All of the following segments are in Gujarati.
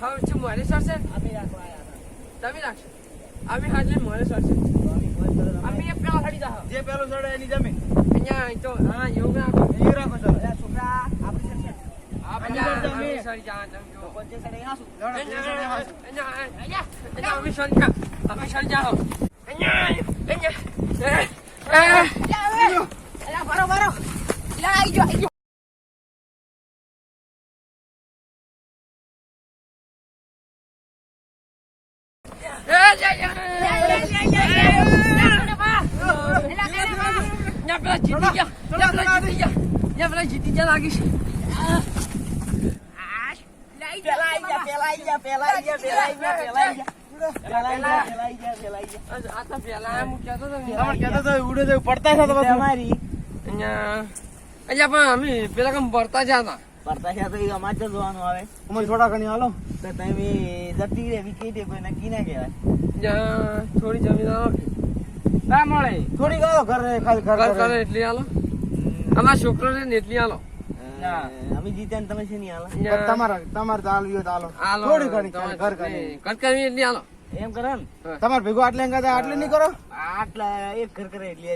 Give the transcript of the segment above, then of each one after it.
હવે છે? અમે હાજરી મોરે અમે સર છોકરા આપણે સરશે આપણે સરી જાન જાઓ. અહીંયા અહીંયા. અહીંયા અહીંયા પણ અમે પેલા કેમ ભરતા જ હતા પડતા છે તો ઈ અમાર જ જોવાનું આવે અમારે થોડા ઘણી હાલો તો તમે જતી રે વિકેટ કોઈ નક્કી ના કહેવાય થોડી જમીન આલો ના મળે થોડી ગયો ઘર ખાલી ઘર ઘર એટલી આલો અમારા છોકરો ને. એટલી આલો અમે જીત્યા ને તમે છે નહીં હાલો તમારા તમારે તો હાલવી હોય તો હાલો આલો. થોડી ઘણી ઘર કરી ઘર એટલી આલો. એમ કરો ને. તમારે ભેગું આટલે એમ આટલે નહીં કરો? આટલા એક ઘર કરે એટલે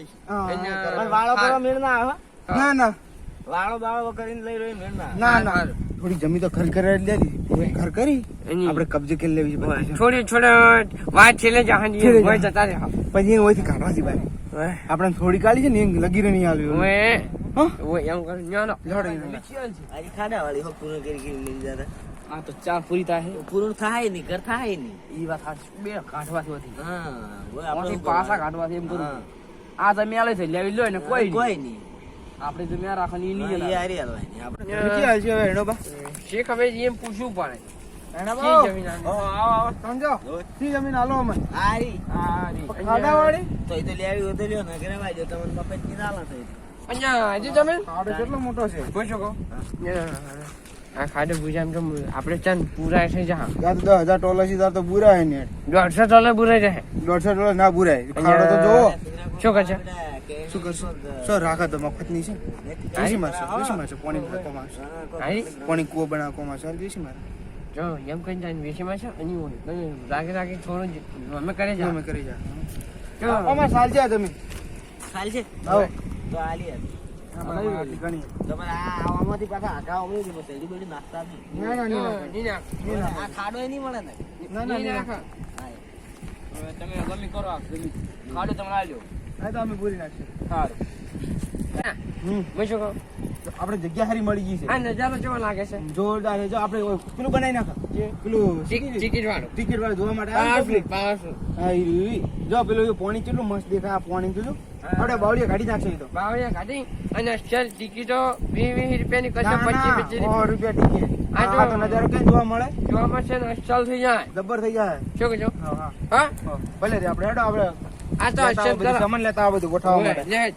વાળો કરવા મેળ ના આવે ના ના. વાળો બાળો કરીને લઈ રહ્યો મેળ ના ના ના. થોડી જમીન તો ખરી કરી લે ઘર કરી. આપડે આપણે કબજે કરી લેવી છે થોડી થોડી વાત છેલ્લે છેલ્લે જતા પછી એને કાઢવાથી બાર આપણે થોડી કાઢી છે ને એમ લગી રહી હા? ઓએ એમ કર ન્યાનો લડો એને. ખાડા વાળી હો પૂરું કરી કરી મિલ જતા. આ તો ચા પૂરી થાય. પૂરું થાય નહીં ઘર થાય નહીં. ઈ વાત સાચી બે કાઢવાથી હતી હા આપણે પાસા કાઢવાથી એમ કરું આ તમે આલે છે લેવી લો ને કોઈ કોઈ નહીં. આપણે રાખવાની નહીં હારી આપણે. આવી હવે હેડો બા. શી ખબર એમ પૂછવું પડે આપડે ચંદ પૂરાય દસ હજાર ટોલા સીધા તો બુરાય ને. દોઢસો ટોલા બુરાય જાય દોઢસો ટોલા ના બુરાય. ખાડો તો જોવો. શું કરશે? શું મફતની છે? મારશે મારશે પાણી પાણી કુવો બનાવવા મારશે જો એમ કરીને જાય વેસીમાં છે અને તમે રાગે રાગે થોડું અમે કરે જા. અમે કરી જા. જો. અમાર સાલ છે તમે સાલ છે? હો તો આલી ખાડો તમે લાવ્યો તમે પૂરી નાખશો. સારું મેં શું કહો આપણે જગ્યા હારી મળી ગઈ આ નજારો કેવો લાગે છે? જોરદાર જો આપણે પેલું બનાવી નાખો. પેલું ટિકિટ વાળું ટિકિટ વાળું જોવા માટે પાવરફુલ પાવરફુલ હા. જો પેલું પોણી કેટલું મસ્ત દેખાય આ પોણી કેટલું? આપણે બાવળીએ કાઢી નાખશે તો. બાવળિયા કાઢી અને ચલ ટિકિટો વીસ વીસ રૂપિયાની કરશે પચીસ પચીસ રૂપિયા. ટિકિટ. આ તો નજારો ક્યાં જોવા મળે? જોવા મળશે ને અસલ થઈ જાય. જબર થઈ જાય. શું કહેજો હા. ભલે રે આપણે હેડો આપણે આ તો લેતા અસલ સામાન લેતા આ બધું ગોઠવવા માટે.